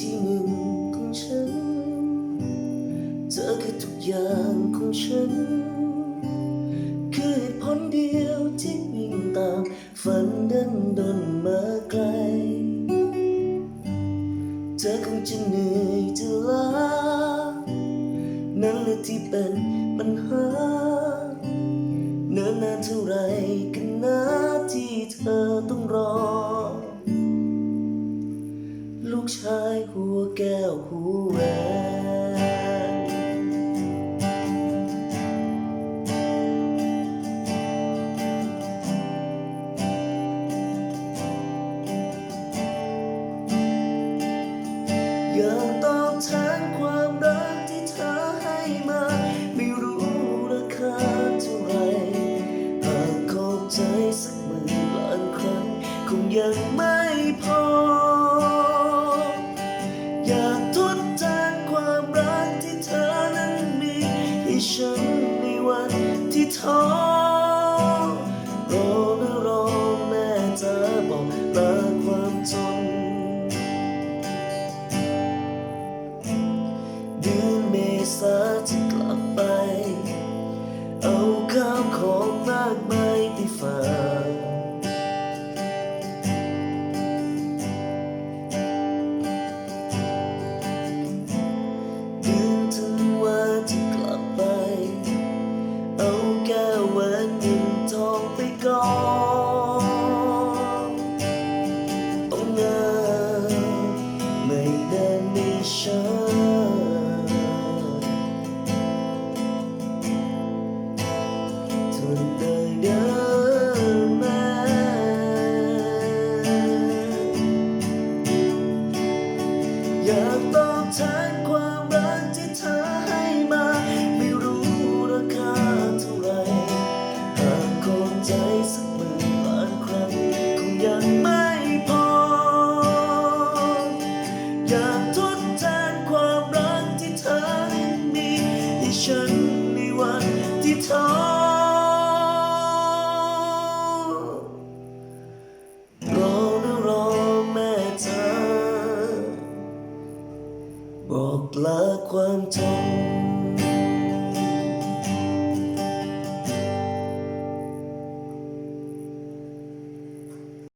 ที่หนึ่งของฉัน เธอคือทุกอย่างของฉัน คือเหตุผลเดียวที่วิ่งตามฝันดันดนมาไกล เธอคงจะเหนื่อยจะล้า นั่นแหละที่เป็นปัญหา เนิ่นนานเท่าไรกันนะที่เธอต้องรอ ลูกชาย หัวแก้วหัวแหวนอยากตอบแทนความรักที่เธอให้มา ไม่รู้ราคาเท่าไรหากขอบใจสักหมื่นล้านครั้ง คงยังไม่พอ ที่ท้อรนะรองแม่จะบอกลาความจนเดือนเมษาจะกลับไป เอาข้าวของมากมายไปฝาก ไม่ช้าทนได้เดินมาอยากตอบแทนความรักที่เธอให้มา ไม่รู้ราคาเท่าไรหากขอบใจสัก ฉันในวันที่ท้อรอนะรอแม่เธอบอกลาความท้อ